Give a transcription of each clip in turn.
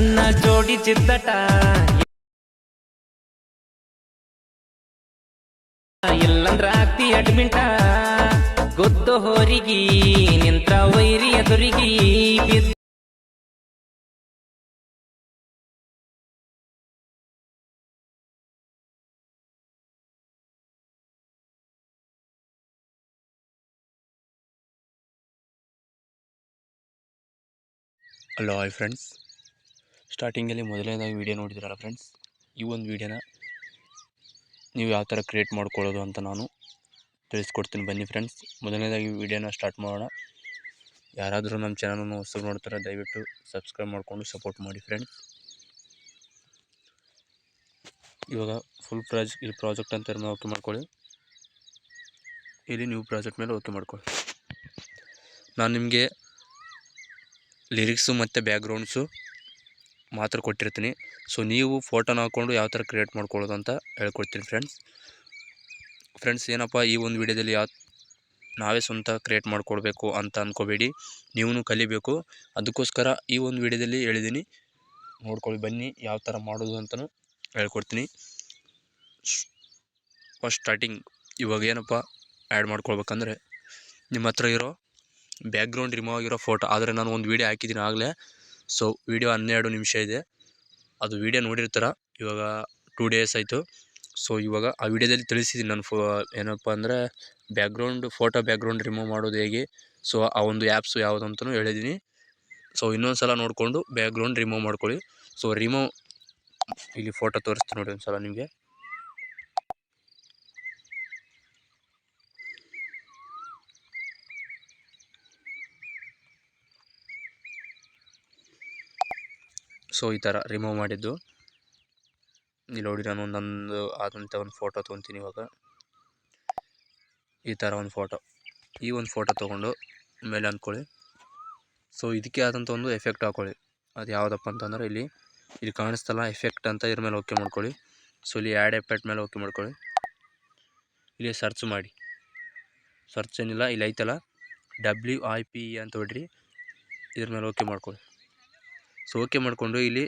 ನನ್ನ ಜೋಡಿ ಚಿತ್ತಟ. ಇಲ್ಲಂದ್ರ ಆಗ್ತಿ ಅಡ್ಮಿಂಟ ಗೊತ್ತು ಹೋರಿಗಿ, ನಿಂತ್ರ ವೈರಿ ಎದುರಿಗಿ. ಬಿದ್ದ ಹಲೋ ಹಾಯ್ ಫ್ರೆಂಡ್ಸ್ ಸ್ಟಾರ್ಟಿಂಗಲ್ಲಿ ಮೊದಲನೇದಾಗಿ ವೀಡಿಯೋ ನೋಡಿದ್ರಲ್ಲ ಫ್ರೆಂಡ್ಸ್, ಈ ಒಂದು ವೀಡಿಯೋನ ನೀವು ಯಾವ ಥರ ಕ್ರಿಯೇಟ್ ಮಾಡ್ಕೊಳ್ಳೋದು ಅಂತ ನಾನು ತಿಳಿಸ್ಕೊಡ್ತೀನಿ. ಬನ್ನಿ ಫ್ರೆಂಡ್ಸ್, ಮೊದಲನೇದಾಗಿ ವೀಡಿಯೋನ ಸ್ಟಾರ್ಟ್ ಮಾಡೋಣ. ಯಾರಾದರೂ ನಮ್ಮ ಚಾನಲನ್ನು ಹೊಸದು ನೋಡ್ತಾರೆ, ದಯವಿಟ್ಟು ಸಬ್ಸ್ಕ್ರೈಬ್ ಮಾಡಿಕೊಂಡು ಸಪೋರ್ಟ್ ಮಾಡಿ ಫ್ರೆಂಡ್ಸ್. ಇವಾಗ ಫುಲ್ ಪ್ರಾಜೆಕ್ಟ್ ಇಲ್ಲಿ ಪ್ರಾಜೆಕ್ಟ್ ಅಂತ ಮೇಲೆ ಓಕೆ ಮಾಡ್ಕೊಳ್ಳಿ. ಇಲ್ಲಿ ನ್ಯೂ ಪ್ರಾಜೆಕ್ಟ್ ಮೇಲೆ ಓಕೆ ಮಾಡ್ಕೊಳ್ಳಿ. ನಾನು ನಿಮಗೆ ಲಿರಿಕ್ಸು ಮತ್ತು ಬ್ಯಾಕ್ಗ್ರೌಂಡ್ಸು ಮಾತ್ರ ಕೊಟ್ಟಿರ್ತೀನಿ. ಸೊ ನೀವು ಫೋಟೋನ ಹಾಕ್ಕೊಂಡು ಯಾವ ಥರ ಕ್ರಿಯೇಟ್ ಮಾಡ್ಕೊಳ್ಳೋದು ಅಂತ ಹೇಳ್ಕೊಡ್ತೀನಿ ಫ್ರೆಂಡ್ಸ್ ಫ್ರೆಂಡ್ಸ್ ಏನಪ್ಪ, ಈ ಒಂದು ವಿಡಿಯೋದಲ್ಲಿ ಯಾವ ನಾವೇ ಸ್ವಂತ ಕ್ರಿಯೇಟ್ ಮಾಡ್ಕೊಳ್ಬೇಕು ಅಂತ ಅಂದ್ಕೋಬೇಡಿ ನೀವೂ ಕಲಿಬೇಕು. ಅದಕ್ಕೋಸ್ಕರ ಈ ಒಂದು ವಿಡಿಯೋದಲ್ಲಿ ಹೇಳಿದ್ದೀನಿ ನೋಡ್ಕೊಳ್ಳಿ, ಬನ್ನಿ ಯಾವ ಥರ ಮಾಡೋದು ಅಂತಲೂ ಹೇಳ್ಕೊಡ್ತೀನಿ. ಫಸ್ಟ್ ಸ್ಟಾರ್ಟಿಂಗ್ ಇವಾಗ ಏನಪ್ಪ ಆ್ಯಡ್ ಮಾಡ್ಕೊಳ್ಬೇಕಂದ್ರೆ ನಿಮ್ಮ ಹತ್ರ ಇರೋ ಬ್ಯಾಕ್ಗ್ರೌಂಡ್ ರಿಮೂವ್ ಆಗಿರೋ ಫೋಟೋ ಆದರೆ ನಾನು ಒಂದು ವೀಡಿಯೋ ಹಾಕಿದ್ದೀನಿ ಆಗಲೇ. ಸೊ ವಿಡಿಯೋ ಹನ್ನೆರಡು ನಿಮಿಷ ಇದೆ. ಅದು ವಿಡಿಯೋ ನೋಡಿರ್ತಾರ? ಇವಾಗ ಟೂ ಡೇಸ್ ಆಯಿತು. ಸೊ ಇವಾಗ ಆ ವಿಡಿಯೋದಲ್ಲಿ ತಿಳಿಸಿದ್ದೀನಿ ನಾನು ಫೋ, ಏನಪ್ಪ ಅಂದರೆ ಬ್ಯಾಕ್ಗ್ರೌಂಡ್ ಫೋಟೋ ಬ್ಯಾಕ್ಗ್ರೌಂಡ್ ರಿಮೂವ್ ಮಾಡೋದು ಹೇಗೆ? ಸೊ ಆ ಒಂದು ಆ್ಯಪ್ಸು ಯಾವುದು ಅಂತಲೂ ಹೇಳಿದ್ದೀನಿ ಸೊ ಇನ್ನೊಂದು ಸಲ ನೋಡಿಕೊಂಡು ಬ್ಯಾಕ್ಗ್ರೌಂಡ್ ರಿಮೂವ್ ಮಾಡ್ಕೊಳ್ಳಿ. ಸೊ ರಿಮೂವ್ ಇಲ್ಲಿ ಫೋಟೋ ತೋರಿಸ್ತೀನಿ ನೋಡಿ ಒಂದು ಸಲ ನಿಮಗೆ. ಸೊ ಈ ಥರ ರಿಮೂವ್ ಮಾಡಿದ್ದು. ಇಲ್ಲಿ ನೋಡಿ ನಾನು ಒಂದೊಂದು ಆದಂಥ ಒಂದು ಫೋಟೋ ತೊಗೊತೀನಿ ಇವಾಗ. ಈ ಥರ ಒಂದು ಫೋಟೋ ಈ ಒಂದು ಫೋಟೋ ತೊಗೊಂಡು ಮೇಲೆ ಅಂದ್ಕೊಳ್ಳಿ. ಸೊ ಇದಕ್ಕೆ ಆದಂಥ ಒಂದು ಎಫೆಕ್ಟ್ ಹಾಕ್ಕೊಳ್ಳಿ ಅದು ಯಾವುದಪ್ಪ ಅಂತಂದ್ರೆ ಇಲ್ಲಿ ಇಲ್ಲಿ ಕಾಣಿಸ್ತಲ್ಲ ಎಫೆಕ್ಟ್ ಅಂತ ಇದ್ರ ಮೇಲೆ ಓಕೆ ಮಾಡ್ಕೊಳ್ಳಿ. ಸೊ ಇಲ್ಲಿ ಆ್ಯಡ್ ಎಫೆಕ್ಟ್ ಮೇಲೆ ಓಕೆ ಮಾಡ್ಕೊಳ್ಳಿ. ಇಲ್ಲಿ ಸರ್ಚ್ ಮಾಡಿ. ಸರ್ಚ್ ಏನಿಲ್ಲ, ಇಲ್ಲಿ ಐತಲ್ಲ ಡಬ್ಲ್ಯೂ ಐ ಪಿ ಅಂತ ಹೊಡ್ರಿ ಇದ್ರ ಮೇಲೆ ಓಕೆ ಮಾಡ್ಕೊಳ್ಳಿ. ಸೊ ಓಕೆ ಮಾಡಿಕೊಂಡು ಇಲ್ಲಿ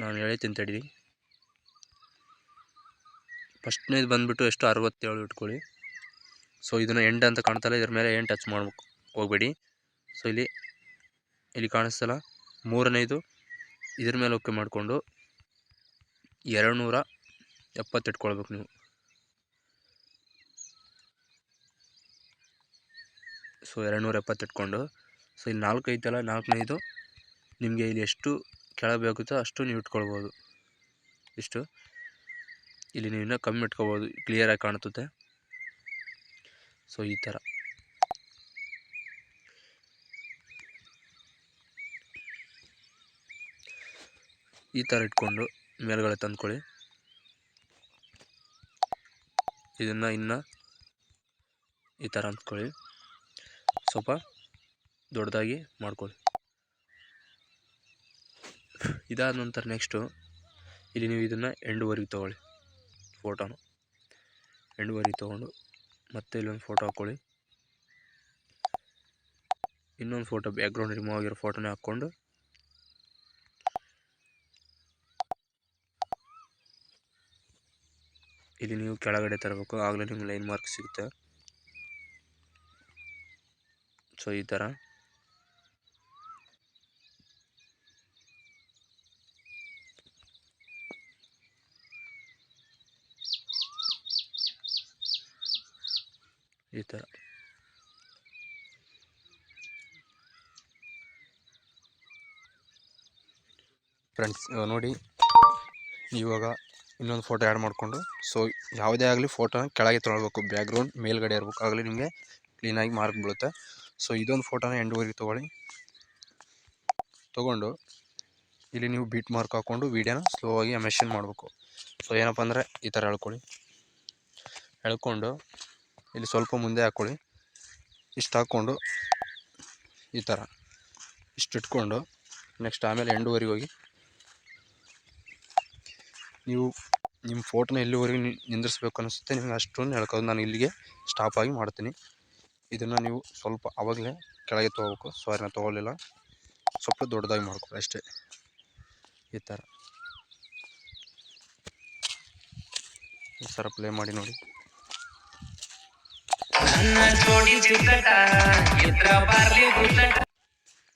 ನಾನು ಹೇಳ್ತೀನಿ ತಡೀರಿ ಫಸ್ಟ್ನೇದು ಬಂದುಬಿಟ್ಟು ಎಷ್ಟು ಅರವತ್ತೇಳು ಇಟ್ಕೊಳ್ಳಿ. ಸೊ ಇದನ್ನು ಎಂಡ್ ಅಂತ ಕಾಣ್ತಲ್ಲ ಇದ್ರ ಮೇಲೆ ಏನು ಟಚ್ ಮಾಡ್ಬೇಕು ಹೋಗಬೇಡಿ. ಸೊ ಇಲ್ಲಿ ಇಲ್ಲಿ ಕಾಣಿಸ್ತಲ್ಲ. ಮೂರನೇದು, ಇದ್ರ ಮೇಲೆ ಓಕೆ ಮಾಡಿಕೊಂಡು ಎರಡು ನೂರ ಎಪ್ಪತ್ತು ಇಟ್ಕೊಳ್ಬೇಕು ನೀವು. ಸೊ ಎರಡು ನೂರ ಎಪ್ಪತ್ತು ಇಟ್ಕೊಂಡು. ಸೊ ಇಲ್ಲಿ ನಾಲ್ಕು ಐತಲ್ಲ ನಾಲ್ಕನೇದು ನಿಮಗೆ ಇಲ್ಲಿ ಎಷ್ಟು ಕೆಳಗೆ ಬೇಕುತ್ತೋ ಅಷ್ಟು ನೀವು ಇಟ್ಕೊಳ್ಬೋದು. ಇಷ್ಟು. ಇಲ್ಲಿ ನೀವು ಇನ್ನೂ ಕಮ್ಮಿ ಇಟ್ಕೊಬೋದು ಕ್ಲಿಯರಾಗಿ ಕಾಣ್ತದೆ ಸೊ ಈ ಥರ. ಈ ಥರ ಇಟ್ಕೊಂಡು ಮೇಲ್ಗಡೆ ತಂದ್ಕೊಳ್ಳಿ. ಇದನ್ನು ಇನ್ನು ಈ ಥರ ಅಂದ್ಕೊಳ್ಳಿ. ಸ್ವಲ್ಪ ದೊಡ್ಡದಾಗಿ ಮಾಡ್ಕೊಳ್ಳಿ. ಇದಾದ ನಂತರ ನೆಕ್ಸ್ಟು ಇಲ್ಲಿ ನೀವು ಇದನ್ನು ಎಂಡುವರೆಗೆ ತೊಗೊಳ್ಳಿ ಫೋಟೋನ ಎಂಡುವರೆಗೆ ತೊಗೊಂಡು ಮತ್ತೆ ಇಲ್ಲೊಂದು ಫೋಟೋ ಹಾಕ್ಕೊಳ್ಳಿ ಇನ್ನೊಂದು ಫೋಟೋ ಬ್ಯಾಕ್ಗ್ರೌಂಡ್ ರಿಮೂವ್ ಆಗಿರೋ ಫೋಟೋನೇ ಹಾಕ್ಕೊಂಡು. ಇಲ್ಲಿ ನೀವು ಕೆಳಗಡೆ ತರಬೇಕು, ಆಗಲೇ ನಿಮ್ಗೆ ಲೈನ್ ಮಾರ್ಕ್ ಸಿಗುತ್ತೆ. ಸೊ ಈ ಥರ ಈ ಥರ ಫ್ರೆಂಡ್ಸ್ ನೋಡಿ, ಇವಾಗ ಇನ್ನೊಂದು ಫೋಟೋ ಆ್ಯಡ್ ಮಾಡಿಕೊಂಡು ಸೊ ಯಾವುದೇ ಆಗಲಿ ಫೋಟೋನ ಕೆಳಗೆ ತೊಗೊಳ್ಬೇಕು ಬ್ಯಾಕ್ಗ್ರೌಂಡ್ ಮೇಲ್ಗಡೆ ಇರಬೇಕು, ಆಗಲಿ ನಿಮಗೆ ಕ್ಲೀನಾಗಿ ಮಾರ್ಕ್ ಬೀಳುತ್ತೆ. ಸೊ ಇದೊಂದು ಫೋಟೋನ ಎಂಡುವರೆಗೆ ತೊಗೊಳ್ಳಿ. ತೊಗೊಂಡು, ಇಲ್ಲಿ ನೀವು ಬೀಟ್ ಮಾರ್ಕ್ ಹಾಕ್ಕೊಂಡು ವೀಡಿಯೋನ ಸ್ಲೋ ಆಗಿ ಮೆಷನ್ ಮಾಡಬೇಕು. ಸೊ ಏನಪ್ಪ ಅಂದರೆ, ಈ ಥರ ಹೇಳ್ಕೊಳ್ಳಿ. ಎಳ್ಕೊಂಡು ಇಲ್ಲಿ ಸ್ವಲ್ಪ ಮುಂದೆ ಹಾಕ್ಕೊಳ್ಳಿ ಇಷ್ಟು ಹಾಕ್ಕೊಂಡು ಈ ಥರ ಇಷ್ಟು ಇಟ್ಕೊಂಡು ನೆಕ್ಸ್ಟ್ ಆಮೇಲೆ ಎಂಡುವರೆಗೆ ಹೋಗಿ. ನೀವು ನಿಮ್ಮ ಫೋಟೋನ ಎಲ್ಲಿವರೆಗೆ ನಿಂದಿರಿಸ್ಬೇಕು ಅನಿಸುತ್ತೆ ನಿಮ್ಗೆ ಅಷ್ಟೊಂದು ಹೇಳ್ಕೋದು ನಾನು ಇಲ್ಲಿಗೆ ಸ್ಟಾಪ್ ಆಗಿ ಮಾಡ್ತೀನಿ. ಇದನ್ನು ನೀವು ಸ್ವಲ್ಪ ಆವಾಗಲೇ ಕೆಳಗೆ ತೊಗೋಬೇಕು. ನಾನು ತೊಗೊಳ್ಳಿಲ್ಲ. ಸ್ವಲ್ಪ ದೊಡ್ಡದಾಗಿ ಮಾಡ್ಕೊಳ್ಳಿ ಅಷ್ಟೇ. ಈ ಥರ ಈ ಥರ ಪ್ಲೇ ಮಾಡಿ ನೋಡಿ.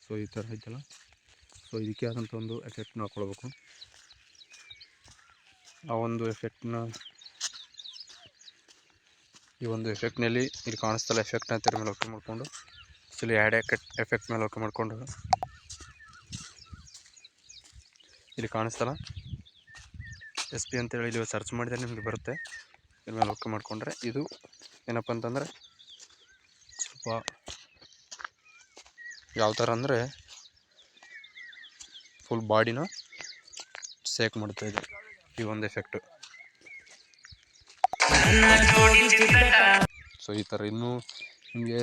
ಸೊ ಈ ಥರ ಐತಲ್ಲ? ಸೊ ಇದಕ್ಕೆ ಆದಂಥ ಒಂದು ಎಫೆಕ್ಟ್ನ ಹಾಕ್ಕೊಳ್ಬೇಕು ಆ ಒಂದು ಎಫೆಕ್ಟ್ನ ಈ ಒಂದು ಎಫೆಕ್ಟ್ನಲ್ಲಿ ಇಲ್ಲಿ ಕಾಣಿಸ್ತಲ್ಲ ಎಫೆಕ್ಟ್ನ ತೆರ ಮೇಲೆ ಓಕೆ ಮಾಡಿಕೊಂಡು. ಇಲ್ಲಿ ಆ್ಯಡ್ ಎಫೆಕ್ಟ್ ಎಫೆಕ್ಟ್ ಮೇಲೆ ಓಕೆ ಮಾಡಿಕೊಂಡು. ಇಲ್ಲಿ ಕಾಣಿಸ್ತಲ್ಲ ಎಸ್ ಪಿ ಅಂತೇಳಿ ಇಲ್ಲಿ ಸರ್ಚ್ ಮಾಡಿದರೆ ನಿಮಗೆ ಬರುತ್ತೆ. ಇದ್ರ ಮೇಲೆ ಓಕೆ ಮಾಡಿಕೊಂಡ್ರೆ ಇದು ಏನಪ್ಪ ಅಂತಂದರೆ ಸ್ವಲ್ಪ ಯಾವ ಥರ ಅಂದರೆ ಫುಲ್ ಬಾಡಿನ ಸೇಕ್ ಮಾಡ್ತಾ ಇದೆ. ಈ ಒಂದು ಎಫೆಕ್ಟು ಸೊ ಈ ಥರ ಇನ್ನೂ ನಿಮಗೆ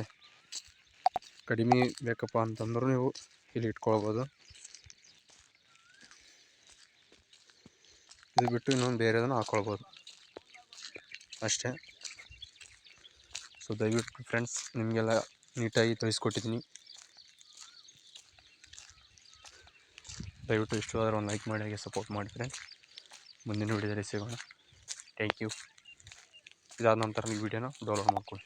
ಕಡಿಮೆ ಬೇಕಪ್ಪ ಅಂತಂದ್ರೂ ನೀವು ಇಲ್ಲಿ ಇಟ್ಕೊಳ್ಬೋದು. ಇದು ಬಿಟ್ಟು ಇನ್ನೊಂದು ಬೇರೆದನ್ನು ಹಾಕ್ಕೊಳ್ಬೋದು ಅಷ್ಟೇ. ಸೊ ದಯವಿಟ್ಟು ಫ್ರೆಂಡ್ಸ್ ನಿಮಗೆಲ್ಲ ನೀಟಾಗಿ ತಿಳಿಸ್ಕೊಟ್ಟಿದ್ದೀನಿ. ದಯವಿಟ್ಟು ಇಷ್ಟು ಆದರೂ ಒಂದು ಲೈಕ್ ಮಾಡಿ, ಹಾಗೆ ಸಪೋರ್ಟ್ ಮಾಡಿ ಫ್ರೆಂಡ್ಸ್ ಮುಂದಿನ ವಿಡಿಯೋದಲ್ಲಿ ಸಿಗೋಣ. ಥ್ಯಾಂಕ್ ಯು ಇದಾದ ನಂತರ ನೀವು ವಿಡಿಯೋನ ಡೌನ್ಲೋಡ್ ಮಾಡ್ಕೊಳ್ಳಿ.